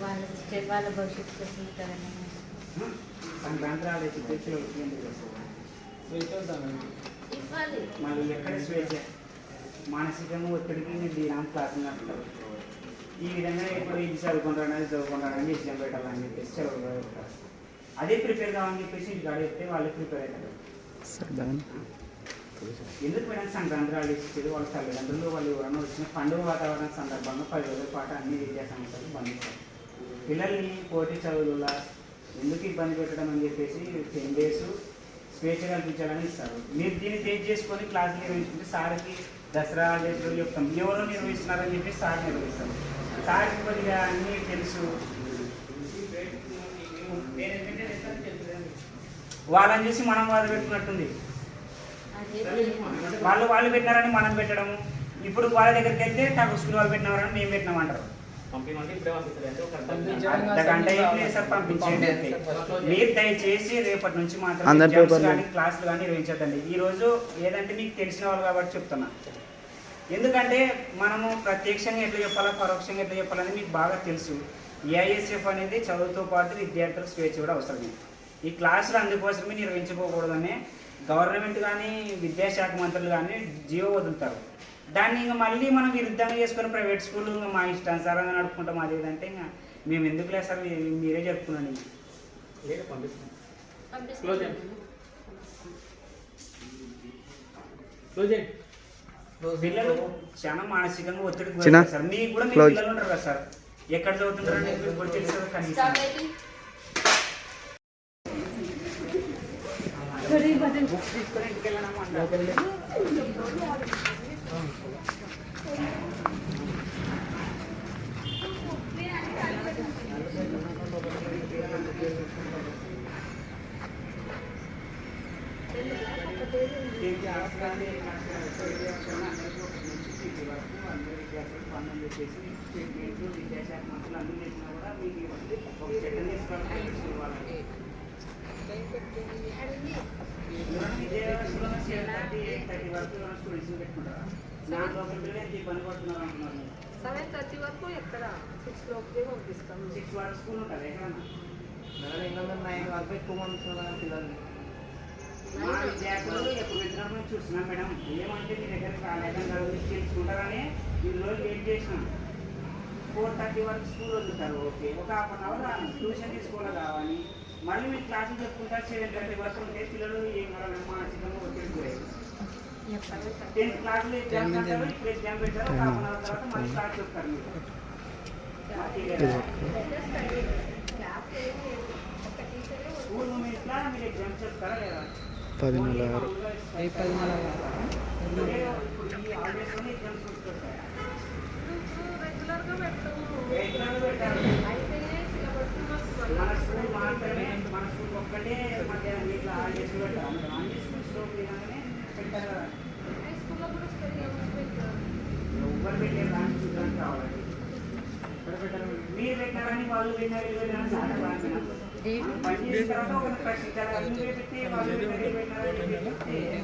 వాళ్ళ వాళ్ళ భవిష్యత్తు కోసం కదండి మన? ఇవ్వాలి. మళ్ళీ ఎక్కడ స్వేచ్ఛ? మానసికంగా ఒత్తిడికి నేను దీని క్లాస్ నడుపుతారు ఈ విధంగా ఇప్పుడు ఇది చదువుకుంటాను అది చదువుకుంటాను అని ఎగ్జామ్ పెట్టాలని చెప్పేసి చదువు పెడతారు అదే ప్రిపేర్ కావాలని చెప్పేసి ఇంటికి కాడ చెప్తే వాళ్ళు ప్రిపేర్ అవుతారు. ఎందుకు మేడం సంక్రాంతి హాలిడేస్ ఇచ్చేది? వాళ్ళ తల్లిదండ్రులు వాళ్ళు ఎవరైనా వచ్చిన పండుగ వాతావరణ సందర్భంగా పది రోజుల పాటు అన్ని విద్యా సంస్థలు బంధిస్తారు. పిల్లల్ని పోటీ చదువుల ఎందుకు ఇబ్బంది పెట్టడం అని చెప్పేసి టెన్ డేస్ స్వేచ్ఛ కల్పించాలని ఇస్తారు. మీరు దీన్ని తేజ్ చేసుకొని క్లాస్ నిర్వహించుకుంటే సార్కి దసరా చేతులు చెప్తాం ఎవరో నిర్వహిస్తున్నారని చెప్పి సార్ నిర్వహిస్తాం సార్కి కొద్దిగా అన్నీ తెలుసు. వాళ్ళని చూసి మనం బాధ పెట్టుకున్నట్టుంది. వాళ్ళు వాళ్ళు పెట్టినారని మనం పెట్టడము. ఇప్పుడు వాళ్ళ దగ్గరికి వెళ్తే నాకు స్కూల్ వాళ్ళు పెట్టినారని మేము పెట్టినామంటారు. అంతకంటే ఏం లేదు సార్ పంపించండి. అంతే. మీరు దయచేసి రేపటి నుంచి మాత్రం ఎగ్జామ్స్. కానీ క్లాసులు కానీ నిర్వహించదండి ఈ రోజు ఏదంటే మీకు తెలిసిన వాళ్ళు కాబట్టి చెప్తున్నా. ఎందుకంటే మనము ప్రత్యక్షంగా ఎట్లా చెప్పాలా పరోక్షంగా ఎట్లా చెప్పాలని మీకు బాగా తెలుసు. ఏఐఎస్ఎఫ్ అనేది చదువుతో పాటు విద్యార్థులకు స్వేచ్ఛ కూడా అవసరమే. ఈ క్లాసులు అందుకోసమే నిర్వహించుకోకూడదని గవర్నమెంట్ కానీ విద్యాశాఖ మంత్రులు కానీ జీవో వదులుతారు. దాన్ని ఇంకా మళ్ళీ మనం విరుద్ధంగా చేసుకుని ప్రైవేట్ స్కూల్ ఇంకా మా ఇష్టానుసారంగా నడుపుకుంటాం అది ఇదంటే ఇంకా మేము ఎందుకు లేదు సార్ మీరే చెప్తున్నాను పిల్లలు చాలా మానసికంగా ఒత్తిడికి? గురవుతారు సార్. మీకు కూడా మీ. పిల్లలు ఉంటారు కదా సార్. ఎక్కడ కూడా తెలుసు కదా కనీసం బుక్స్ తీసుకొని ఇంటికి వెళ్ళడం అంటారు ఈ క్లాస్ కానీ ఏ క్లాస్ కానీ ఎక్కడ ఎవరికైనా అందరికీ ఒక మంచి స్థితి వరకు అందరి విద్యార్థులకు పనులు విద్యాశాఖ మంత్రులు అన్ని చేసినా కూడా మీకు ఒక చట్టం తీసుకోవాలి వాళ్ళకి విద్యా వ్యవస్థలో సెవెన్ థర్టీ ఎయిట్ థర్టీ వరకు స్టూడెంట్స్ పెట్టుకుంటారా దాంట్లో ఒక పిల్లలు ఎంత పడుతున్నారు అంటున్నారు సెవెన్ థర్టీ వరకు ఎక్కడ? సిక్స్ లోపే పంపిస్తాం సిక్స్ వరకు స్కూల్ ఉంటుంది ఎక్కడన్నా మా విద్యార్థులు ఎప్పుడు వచ్చినప్పుడు చూస్తున్నాం మేడం ఏమంటే మీ దగ్గర రాలేదని కాదు తెలుసుకుంటారని ఈ రోజు వెయిట్ చేసినాం ఫోర్ థర్టీ వరకు స్కూల్ వదులుతారు ఓకే ఒక హాఫ్ అన్ అవర్ ట్యూషన్ తీసుకోవాలి కావాలి మళ్ళీ మీరు క్లాసులు చెప్పుకుంటారు సెవెన్ థర్టీ వరకు ఉంటే పిల్లలు ఏం కావాలి మానసికంగా ఒత్తిడి గురయ్యారు టెన్త్ క్లాస్లో ఎగ్జామ్స్ అంటారు ఇప్పుడు ఎగ్జామ్ పెట్టారు ఒక హాఫ్ అన్ అవర్ తర్వాత మళ్ళీ క్లాస్ చెప్తారు మీరు మాకు తెలియదా? స్కూల్ మూమెంట్లా మీరు ఎగ్జామ్స్ చెప్తారా లేదా పదిన్నర ఆరు రెగ్యులర్గా పెట్టాము పెట్టారు అయితేనే ఒక్కటే మధ్యాహ్నం ఇట్లా ఆల్రెడీ పెట్టారు అన్ని స్కూల్స్ లో విధంగానే పెట్టారు కదా హై స్కూల్లో కూడా స్టడీ అవర్స్ పెట్టారు ఎవ్వరు పెట్టారు దాన్ని చూడడానికి కావాలండి ఎక్కడ పెట్టారు మీరు పెట్టారని వాళ్ళు పెట్టారు వీళ్ళు పెట్టారని సార్ రాకపోయినా. మనం పని చేసిన తర్వాత ఒకరిని ప్రశ్నించాలి అది నువ్వే పెట్టి వాళ్ళు పెట్టారు, వీళ్ళు పెట్టారు అని చెప్పి చెప్తే సరే